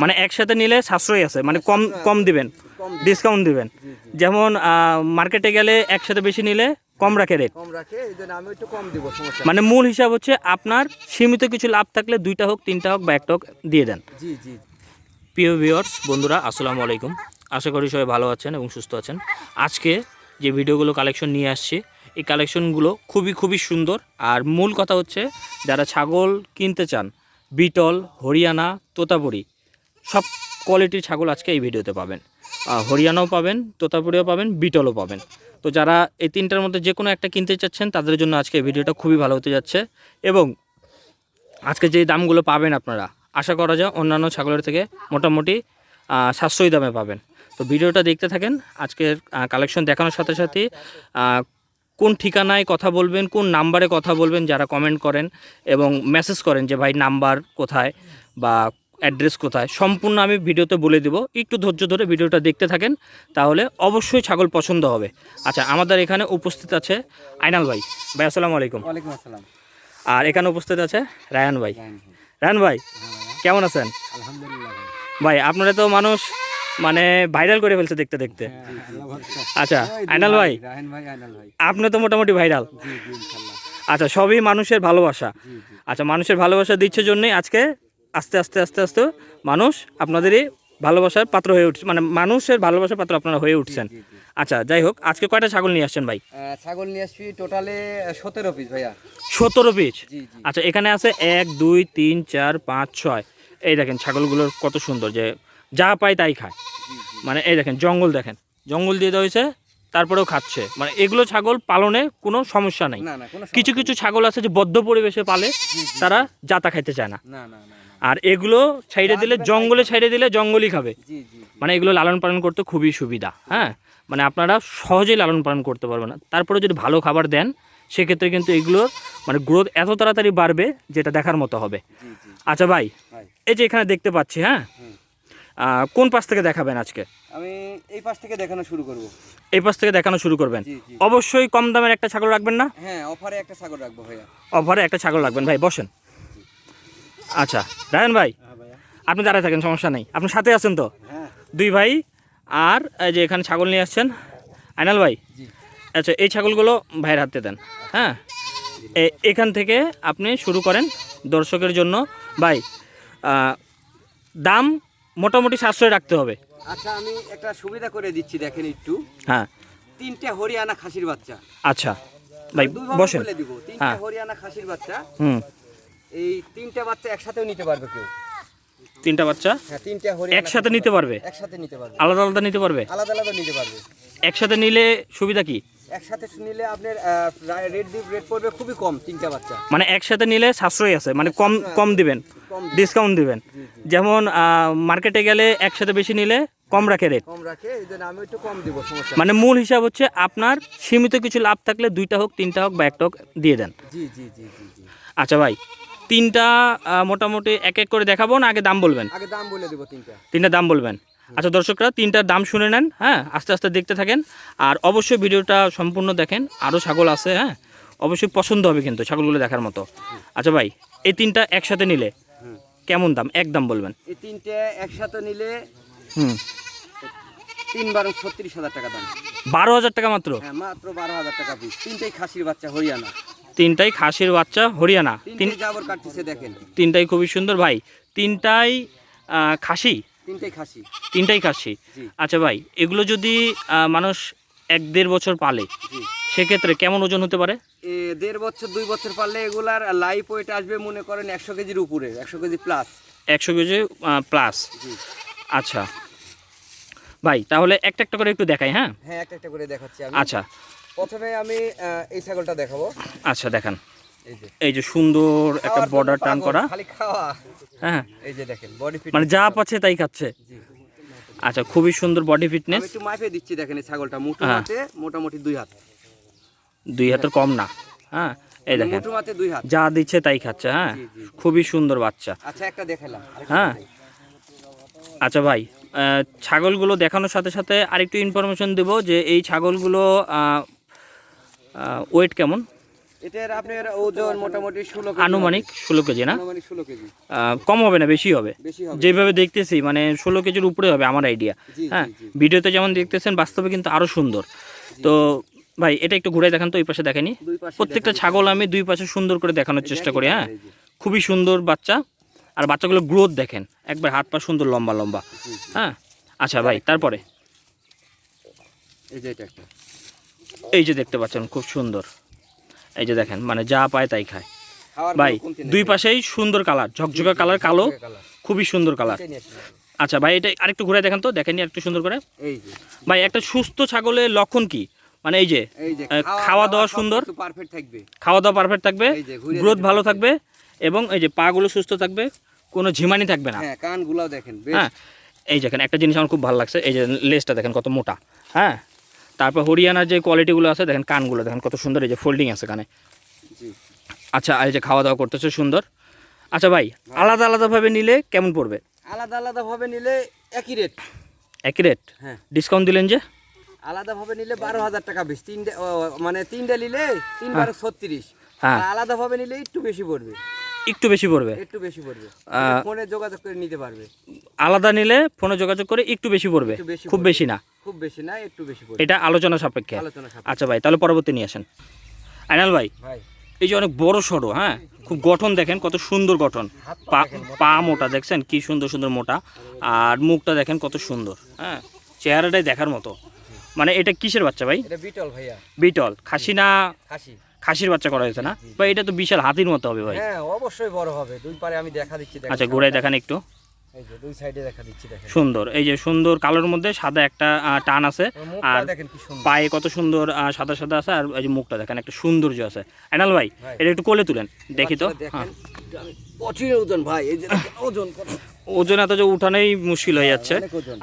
মানে একসাথে নিলে সাশ্রয় আছে মানে কম কম দিবেন ডিসকাউন্ট দিবেন। যেমন মার্কেটে গেলে একসাথে বেশি নিলে কম রাখে রেট কম রাখে এই জন্য আমি একটু কম দিব সমস্যা মানে মূল হিসাব হচ্ছে আপনার সীমিত কিছু লাভ থাকলে দুইটা হোক তিনটা হোক বা একটা হোক দিয়ে দেন। জি জি। প্রিয় ভিউয়ার্স বন্ধুরা আসসালামু আলাইকুম। আশা করি সবাই ভালো আছেন এবং সুস্থ আছেন। আজকে যে ভিডিওগুলো কালেকশন নিয়ে আসছি এই কালেকশনগুলো খুবই খুবই সুন্দর। আর মূল কথা হচ্ছে যারা ছাগল কিনতে চান বিটল হরিয়ানা তোতাপুরি সব কোয়ালিটির ছাগল আজকে এই ভিডিওতে পাবেন। হরিয়ানাও পাবেন, তোতাপুরিও পাবেন, বিটলও পাবেন। তো যারা এই তিনটার মধ্যে যে কোনো একটা কিনতে চাচ্ছেন, তাদের জন্য আজকে এই ভিডিওটা খুবই ভালো হতে যাচ্ছে। এবং আজকে যে দামগুলো পাবেন আপনারা, আশা করা যায় অন্যান্য ছাগলের থেকে মোটামুটি সাশ্রয়ী দামে পাবেন। তো ভিডিওটা দেখতে থাকেন, আজকের কালেকশন দেখানোর সাথে সাথে কোন ঠিকানায় কথা বলবেন, কোন নাম্বারে কথা বলবেন, যারা কমেন্ট করেন এবং মেসেজ করেন যে, ভাই নাম্বার কোথায়? বা অ্যাড্রেস কোথায়? সম্পূর্ণ আমি ভিডিওতে বলে দেব। একটু ধৈর্য ধরে ভিডিওটা দেখতে থাকেন তাহলে অবশ্যই ছাগল পছন্দ হবে। আচ্ছা আমাদের এখানে উপস্থিত আছে আইনাল ভাই। ভাই আসসালামু আলাইকুম। ওয়ালাইকুম আসসালাম। আর এখানে উপস্থিত আছে রায়ান ভাই। রায়ান ভাই। কেমন আছেন? আলহামদুলিল্লাহ ভাই। আপনারা তো মানুষ মানে ভাইরাল করে ফেলছে দেখতে দেখতে। হ্যাঁ। আচ্ছা আইনাল ভাই রাহেন ভাই আইনাল ভাই। আপনি তো মোটামুটি ভাইরাল। আচ্ছা সবই মানুষের ভালোবাসা। আচ্ছা মানুষের ভালোবাসা দিচ্ছে জন্যই আজকে আস্তে আস্তে আস্তে আস্তে মানুষ আপনাদেরই ভালোবাসার পাত্র হয়ে উঠছে মানে মানুষের ভালোবাসার পাত্র আপনারা হয়ে উঠছেন। আচ্ছা যাই হোক আজকে কয়টা ছাগল নিয়ে আসছেন ভাই? ছাগল নিয়ে আসছি টোটালে সতেরো পিস ভাইয়া। সতেরো পিস আচ্ছা এখানে আছে এক দুই তিন চার পাঁচ ছয়। এই দেখেন ছাগলগুলোর কত সুন্দর যে যা পায় তাই খায়। মানে এই দেখেন জঙ্গল দেখেন। জঙ্গল দিয়ে দেওয়া হয়েছে তারপরেও খাচ্ছে। মানে এগুলো ছাগল পালনে কোনো সমস্যা নেই। কিছু কিছু ছাগল আছে যে বদ্ধ পরিবেশে পালে। তারা যাতা খাইতে চায় না না না। আর এগুলো ছাইড়ে দিলে জঙ্গলে ছাইড়ে দিলে জঙ্গলই খাবে। মানে এগুলো লালন পালন করতে খুবই সুবিধা হ্যাঁ? মানে আপনারা সহজেই লালন পালন করতে পারবেন না। তারপরে যদি ভালো খাবার দেন সেক্ষেত্রে কিন্তু এগুলোর মানে গ্রোথ এত তাড়াতাড়ি বাড়বে যেটা দেখার মতো হবে। আচ্ছা ভাই এই যে এখানে দেখতে পাচ্ছি হ্যাঁ? কোন পাশ থেকে দেখাবেন আজকে? আমি এই পাশ থেকে দেখানো শুরু করব। এই পাশ থেকে দেখানো শুরু করবেন? অবশ্যই কম দামের একটা ছাগল রাখবেন না? হ্যাঁ অফারে একটা ছাগল রাখব ভাইয়া। অফারে একটা ছাগল রাখবেন। ভাই বসেন। আচ্ছা রায়ন ভাই আপনি দাঁড়ায় থাকেন সমস্যা নেই। আপনি সাথে আছেন তো? হ্যাঁ। দুই ভাই আর এই যে এখানে ছাগল নিয়ে আসছেন আইনাল ভাই? আচ্ছা এই ছাগলগুলো ভাইয়ের হাতে দেন হ্যাঁ? এখান থেকে আপনি শুরু করেন দর্শকের জন্য। ভাই দাম মোটামুটি সাশ্রয় রাখতে হবে। আচ্ছা আমি একটা সুবিধা করে দিচ্ছি দেখেন একটু। হ্যাঁ। তিনটে হরিয়ানা খাসির বাচ্চা। আচ্ছা ভাই বসেন। হ্যাঁ। হরিয়ানা খাসির বাচ্চা। হুম। এই তিনটে বাচ্চা একসাথেও নিতে পারবে কেউ। তিনটা বাচ্চা? হ্যাঁ তিনটে হরিয়ানা একসাথে নিতে পারবে? একসাথে নিতে পারবে। আলাদা আলাদা নিতে পারবে? আলাদা আলাদা নিতে পারবে। একসাথে নিলে সুবিধা কি? একসাথে নিলে আপনার রেট দিব রেট পড়বে খুবই কম তিনটা বাচ্চা। মানে একসাথে নিলে সাশ্রয় আছে মানে কম কম দিবেন ডিসকাউন্ট দিবেন। যেমন মার্কেটে গেলে একসাথে বেশি নিলে কম রাখে রেট কম রাখে এই জন্য আমি একটু কম দিব সমস্যা মানে মূল হিসাব হচ্ছে আপনার সীমিত কিছু লাভ থাকলে দুইটা হোক তিনটা হোক বা একটা হোক দিয়ে দেন। জি জি জি জি। আচ্ছা ভাই তিনটা মোটামুটি এক এক করে দেখাবো না আগে দাম বলবেন? আগে দাম বলে দেবো তিনটা। তিনটা দাম বলবেন? আচ্ছা দর্শকরা তিনটার দাম শুনে নেন হ্যাঁ আস্তে আস্তে দেখতে থাকেন। আর অবশ্যই ভিডিওটা সম্পূর্ণ দেখেন আরও ছাগল আছে হ্যাঁ অবশ্যই পছন্দ হবে কিন্তু ছাগলগুলো দেখার মতো। আচ্ছা ভাই এই তিনটা একসাথে নিলে। কেমন দাম? এক দাম বলবেন। এই তিনটে একসাথে নিলে হুম। তিন বারো ছত্রিশ হাজার টাকা দাম। বারো হাজার টাকা মাত্র? হ্যাঁ মাত্র বারো হাজার টাকা পিস। তিনটেই খাসির বাচ্চা হরিয়ানা। তিনটাই খাসির বাচ্চা হরিয়ানা। দেখেন। তিনটাই খুবই সুন্দর। ভাই তিনটাই খাসি? তিনটেই খাসি। তিনটাই খাসি? আচ্ছা ভাই এগুলো যদি মানুষ এক দেড় বছর পালে সেক্ষেত্রে কেমন ওজন হতে পারে? দেড় বছর দুই বছর পারলে এগুলার লাইফ ওয়েট আসবে মনে করেন একশো কেজির উপরে একশো কেজি প্লাস একশো কেজি প্লাস আচ্ছা। ভাই তাহলে একটা একটা করে একটু দেখাই হ্যাঁ? হ্যাঁ একটা একটা করে দেখাচ্ছি আমি। আচ্ছা। প্রথমে আমি এই ছাগলটা দেখাবো। আচ্ছা দেখান। এই যে। সুন্দর একটা বর্ডার টান করা। খালি খাওয়া। হ্যাঁ এই যে দেখেন বডি ফিট মানে যা পাচ্ছে তাই খাচ্ছে। জি। আচ্ছা খুবই সুন্দর বডি ফিটনেস একটু মাপে দিচ্ছি দেখেন এই ছাগলটা। মুঠো হ্যাঁ। মাতে মোটামুটি দুই হাত। দুই হাতের কম না। হ্যাঁ এই দেখেন। দুই হাত। যা দিচ্ছে তাই খাচ্ছে হ্যাঁ। খুবই সুন্দর বাচ্চা। আচ্ছা একটা দেখালাম। হ্যাঁ। আচ্ছা ভাই ছাগলগুলো দেখানোর সাথে সাথে আরেকটু ইনফরমেশন দেব যে এই ছাগলগুলো ওয়েট কেমন? এটার আপনার ওজন মোটামুটি ষোলো আনুমানিক ষোলো কেজি না? আনুমানিক ষোলো কেজি। কম হবে না বেশি হবে? যেভাবে দেখতেছি মানে ষোলো কেজির উপরে হবে আমার আইডিয়া হ্যাঁ? ভিডিওতে যেমন দেখতেছেন বাস্তবে কিন্তু আরও সুন্দর। তো ভাই এটা একটু ঘুরে দেখান তো ওই পাশে দেখেনি? প্রত্যেকটা ছাগল আমি দুই পাশে সুন্দর করে দেখানোর চেষ্টা করি হ্যাঁ। খুবই সুন্দর বাচ্চা। আর বাচ্চাগুলো গ্রোথ দেখেন। একবার হাত পা সুন্দর লম্বা লম্বা। হ্যাঁ? আচ্ছা ভাই তারপরে? এই যে একটা। এই যে দেখতে পাচ্ছেন খুব সুন্দর। এই যে দেখেন মানে যা পায় তাই খায়। ভাই। দুই পাশেই সুন্দর কালার ঝকঝকা কালার কালো খুবই সুন্দর কালার। আচ্ছা ভাই এটা আরেকটু ঘুরে দেখেন তো দেখেনি একটু সুন্দর করে। ভাই একটা সুস্থ ছাগলের লক্ষণ কি? মানে এই যে খাওয়া দাওয়া সুন্দর। খাওয়া দাওয়া পারফেক্ট থাকবে গ্রোথ ভালো থাকবে এবং এই যে পাগুলো সুস্থ থাকবে। কোনো ঝিমানি থাকবে না। হ্যাঁ কানগুলাও দেখেন হ্যাঁ এই দেখেন একটা জিনিস আমার খুব ভালো লাগছে এই যে লেজটা দেখেন কত মোটা হ্যাঁ। তারপর হরিয়ানার যে কোয়ালিটিগুলো আছে দেখেন কানগুলো দেখেন কত সুন্দর এই যে ফোল্ডিং আছে কানে। জি। আচ্ছা এই যে খাওয়া দাওয়া করতেছে সুন্দর। আচ্ছা ভাই আলাদা আলাদাভাবে নিলে কেমন পড়বে? আলাদা আলাদাভাবে নিলে একই রেট একই রেট হ্যাঁ। ডিসকাউন্ট দিলেন যে? আলাদাভাবে নিলে বারো হাজার টাকা বেশি। তিনটে মানে তিনটে নিলে তিন বারো ছত্রিশ। হ্যাঁ। আলাদা ভাবে নিলে একটু বেশি পড়বে। একটু বেশি পড়বে। একটু বেশি পড়বে। ফোনে যোগাযোগ করে নিতে পারবে। আলাদা নিলে ফোনে যোগাযোগ করে একটু বেশি পড়বে। খুব বেশি না? খুব বেশি না একটু বেশি পড়বে। এটা আলোচনা সাপেক্ষে। আলোচনা আচ্ছা ভাই তাহলে পরবর্তী নিয়ে আসেন। আইনাল ভাই এই যে অনেক বড় সড়ো হ্যাঁ? খুব গঠন দেখেন কত সুন্দর গঠন। পা পা মোটা দেখছেন? কি সুন্দর সুন্দর মোটা। আর মুখটা দেখেন কত সুন্দর হ্যাঁ? চেহারাটাই দেখার মতো। মানে এটা কিসের বাচ্চা ভাই? বিটল ভাইয়া। বিটল। খাসি না খাসি। খাসির বাচ্চা করা হয়েছে না? ভাই এটা তো বিশাল হাতির মতো হবে ভাই। হ্যাঁ অবশ্যই বড় হবে। দুই পারে আমি দেখা দিচ্ছি দেখেন আচ্ছা ঘুরাই দেখান একটু। এই যে দুই সাইডে দেখা দিচ্ছি দেখেন সুন্দর। এই যে সুন্দর কালোর মধ্যে সাদা একটা টান আছে। আর দেখেন কি সুন্দর। পায়ে কত সুন্দর সাদা সাদা আছে আর এই যে মুখটা দেখেন একটা সৌন্দর্য আছে। আইনাল ভাই। এটা একটু কোলে তুলেন। দেখি তো। হ্যাঁ। প্রচুর ওজন ভাই এই যে ওজন ওজন এত যে উঠানেই মুশকিল হয়ে যাচ্ছে।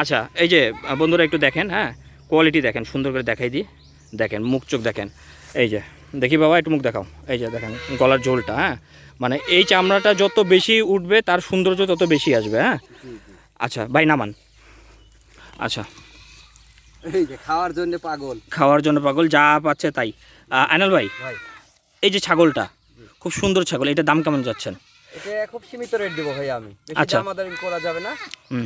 আচ্ছা এই যে বন্ধুরা একটু দেখেন হ্যাঁ। কোয়ালিটি দেখেন সুন্দর করে দেখাই দিই। দেখেন মুখ চোখ দেখেন। এই যে দেখি বাবা একটু মুখ দেখাও। এই যে দেখেন গলার ঝোলটা হ্যাঁ? মানে এই চামড়াটা যত বেশি উঠবে তার সৌন্দর্য তত বেশি আসবে হ্যাঁ? আচ্ছা ভাই নামান। আচ্ছা। এই যে খাওয়ার জন্য পাগল। খাওয়ার জন্য পাগল যা পাচ্ছে তাই। আনাল ভাই ভাই। এই যে ছাগলটা খুব সুন্দর ছাগল এটা দাম কেমন যাচ্ছেন? এটা খুব সীমিত রেট দেবো ভাই আমি। বেশি আচ্ছা। দামাদামি করা যাবে না।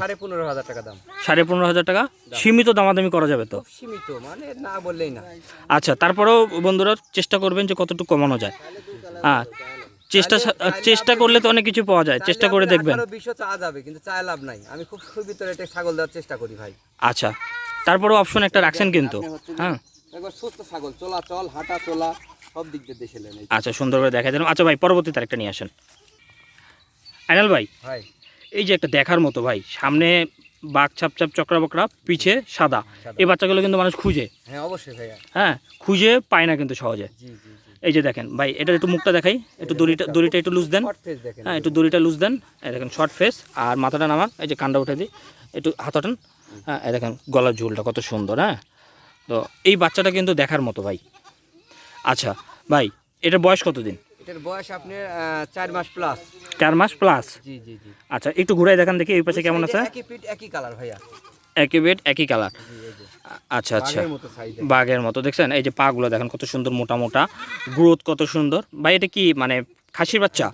সাড়ে পনেরো হাজার টাকা দাম। সাড়ে পনেরো হাজার টাকা? সীমিত দামাদামি করা যাবে তো? সীমিত মানে না বললেই না। আচ্ছা তারপরেও বন্ধুরা চেষ্টা করবেন যে কতটুকু কমানো যায়। হ্যাঁ চেষ্টা চেষ্টা করলে তো অনেক কিছু পাওয়া যায়। চেষ্টা করে দেখবেন। বিশও চাওয়া যাবে কিন্তু চায় লাভ নাই। আমি খুব সীমিত রেটে ছাগল দেওয়ার চেষ্টা করি ভাই। আচ্ছা তারপরেও অপশন একটা রাখছেন কিন্তু। হ্যাঁ। একবার সুস্থ ছাগল চলাচল হাঁটা চলা সব দিক দিয়ে নেন। আচ্ছা সুন্দর করে দেখা দিলাম। আচ্ছা ভাই পরবর্তীতে আরেকটা নিয়ে আসেন। আইনাল ভাই ভাই। এই যে একটা দেখার মতো ভাই সামনে বাঘ ছাপ ছাপ চক্রা বকরা পিছে সাদা। সাদা। এই বাচ্চাগুলো কিন্তু মানুষ খুঁজে। হ্যাঁ অবশ্যই ভাইয়া। হ্যাঁ খুঁজে পায় না কিন্তু সহজে। এই যে দেখেন ভাই এটা একটু মুখটা দেখাই একটু দড়িটা দড়িটা একটু লুজ দেন। হ্যাঁ একটু দড়িটা লুজ দেন। এই দেখেন শর্ট ফেস আর মাথাটা নামান এই যে কান্ডা উঠে দিই। একটু হাতাটান হ্যাঁ এই দেখেন গলার ঝুলটা কত সুন্দর হ্যাঁ। তো এই বাচ্চাটা কিন্তু দেখার মতো ভাই। আচ্ছা ভাই এটার বয়স কত দিন এটার বয়স আপনার চার মাস প্লাস চার মাস প্লাস জি জি জি। আচ্ছা একটু ঘুরাই দেখান দেখি এই পাশে কেমন আছে। একই পিট একই কালার ভাইয়া। একই বেড একই কালার আচ্ছা আচ্ছা। বাঘের মতো দেখছেন? এই যে পাগুলো দেখেন কত সুন্দর মোটা মোটা। গ্রোথ কত সুন্দর। ভাই এটা কি মানে খাসির বাচ্চা?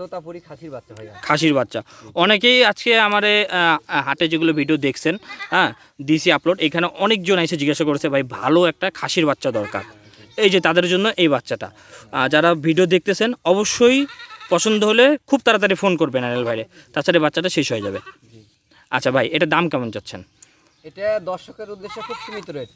খাসির বাচ্চা ভাইয়া। খাসির বাচ্চা। অনেকেই আজকে আমার হাটে যেগুলো ভিডিও দেখছেন হ্যাঁ দিসি আপলোড এখানে অনেকজন এসে জিজ্ঞাসা করেছে ভাই ভালো একটা খাসির বাচ্চা দরকার। এই যে তাদের জন্য এই বাচ্চাটা। আর যারা ভিডিও দেখতেছেন অবশ্যই পছন্দ হলে খুব তাড়াতাড়ি ফোন করবেন আনিল ভাইরে। তাছাড়া এই বাচ্চাটা শেষ হয়ে যাবে। আচ্ছা ভাই এটা দাম কেমন চাচ্ছেন? এটা দর্শকের উদ্দেশ্যে খুব সীমিত রেট।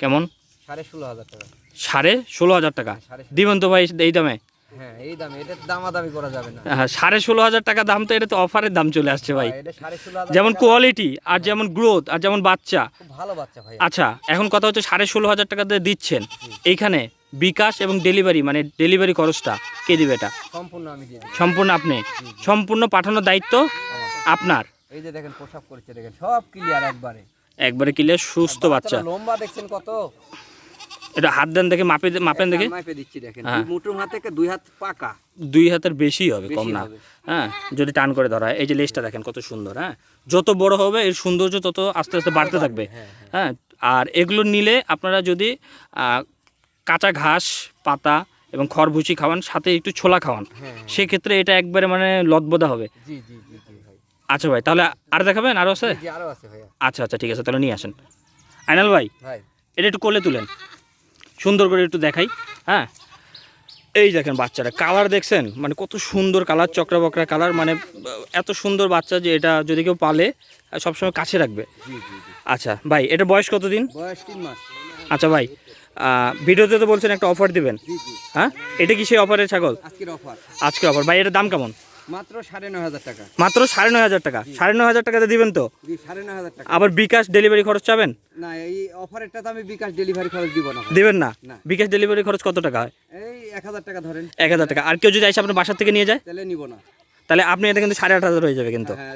কেমন? সাড়ে ষোলো হাজার টাকা। সাড়ে ষোলো হাজার টাকা। দিবেন তো ভাই এই দামে? হ্যাঁ এই দামে এটা দামাদামি করা যাবে না। হ্যাঁ সাড়ে ষোলো হাজার টাকা দাম তো এটা তো অফারের দাম চলে আসছে ভাই। হাজার যেমন কোয়ালিটি আর যেমন গ্রোথ আর যেমন বাচ্চা। ভালো বাচ্চা ভাই। আচ্ছা এখন কথা হচ্ছে সাড়ে ষোলো হাজার টাকা দিয়ে দিচ্ছেন। এইখানে বিকাশ এবং ডেলিভারি মানে ডেলিভারি খরচটা কে দিবে এটা? সম্পূর্ণ আমি সম্পূর্ণ আপনি। সম্পূর্ণ পাঠানোর দায়িত্ব আপনার। এই যে দেখেন পোশাক করেছে দেখেন সব ক্লিয়ার একবারে। একবারে ক্লিয়ার সুস্থ বাচ্চা। লম্বা দেখছেন কত? এটা হাত দেন দেখে মাপে মাপেন দেখে। মাপে দিচ্ছি দেখেন। হ্যাঁ। মুঠোর হাত থেকে দুই হাত পাকা। দুই হাতের বেশি হবে কম না। হ্যাঁ যদি টান করে ধরা হয় এই যে লেজটা দেখেন কত সুন্দর হ্যাঁ। যত বড় হবে এর সৌন্দর্য তত আস্তে আস্তে বাড়তে থাকবে। হ্যাঁ হ্যাঁ। হ্যাঁ আর এগুলো নিলে আপনারা যদি কাঁচা ঘাস পাতা এবং খড় ভুসি খাওয়ান সাথে একটু ছোলা খাওয়ান হ্যাঁ সেক্ষেত্রে এটা একবারে মানে লদবোদা হবে। আচ্ছা ভাই তাহলে আর দেখাবেন? আরও আছে? আচ্ছা আচ্ছা ঠিক আছে তাহলে নিয়ে আসেন। আইনাল ভাই। এটা একটু কোলে তুলেন। সুন্দর করে একটু দেখাই হ্যাঁ? এই দেখেন বাচ্চারা কালার দেখছেন? মানে কত সুন্দর কালার চক্রা বকরা কালার মানে এত সুন্দর বাচ্চা যে এটা যদি কেউ পালে সবসময় কাছে রাখবে। আচ্ছা ভাই এটা বয়স কতদিন? বয়স আচ্ছা ভাই ভিডিওতে তো বলছেন একটা অফার দিবেন। হ্যাঁ? এটা কি সেই অফারের ছাগল? আজকের অফার আজকে অফার ভাই এটার দাম কেমন? মাত্র সাড়ে নয় হাজার টাকা। মাত্র সাড়ে নয় হাজার টাকা। সাড়ে নয় হাজার টাকাতে দিবেন তো? সাড়ে নয় হাজার টাকা। আবার বিকাশ ডেলিভারি খরচ চাবেন? না এই অফারেরটা তো আমি বিকাশ ডেলিভারি খরচ দিব না। দিবেন না। বিকাশ ডেলিভারি খরচ কত টাকা হয়? এই এক হাজার টাকা ধরেন। এক হাজার টাকা। আর কেউ যদি এসে আপনার বাসার থেকে নিয়ে যায়? তাহলে নিব না। তাহলে আপনি এটা কিন্তু সাড়ে আট হাজার হয়ে যাবে কিন্তু। হ্যাঁ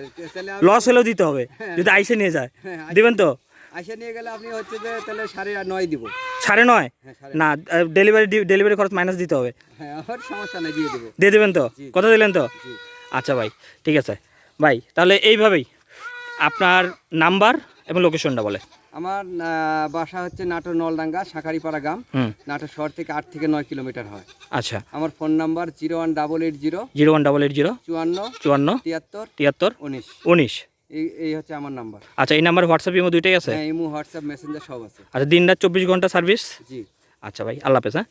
লস হলেও দিতে হবে। যদি আইসে নিয়ে যায়। হ্যাঁ দিবেন তো? আসে নিয়ে গেলে আপনি হচ্ছে যে তাহলে সাড়ে নয় দিব। সাড়ে নয়? হ্যাঁ না ডেলিভারি ডেলিভারি খরচ মাইনাস দিতে হবে। হ্যাঁ আমার সমস্যা নেই দিয়ে দেবো। দিয়ে দেবেন তো? কথা দিলেন তো? আচ্ছা ভাই ঠিক আছে। ভাই তাহলে এইভাবেই আপনার নাম্বার এবং লোকেশনটা বলে। আমার বাসা হচ্ছে নাটোর নলডাঙ্গা শাঁখারিপাড়া গ্রাম। নাটোর শহর থেকে আট থেকে নয় কিলোমিটার হয়। আচ্ছা। আমার phone number zero one double eight zero zero one double eight zero চুয়ান্ন চুয়ান্ন তিয়াত্তর তিয়াত্তর উনিশ। উনিশ। এই এই হচ্ছে আমার নাম্বার। আচ্ছা এই নাম্বার হোয়াটসঅ্যাপ ইমো দুইটাই আছে? হ্যাঁ ইমো হোয়াটসঅ্যাপ মেসেঞ্জার সব আছে। আচ্ছা দিন রাত চব্বিশ ঘণ্টা সার্ভিস জি। আচ্ছা ভাই আল্লাহ হাফেজ হ্যাঁ?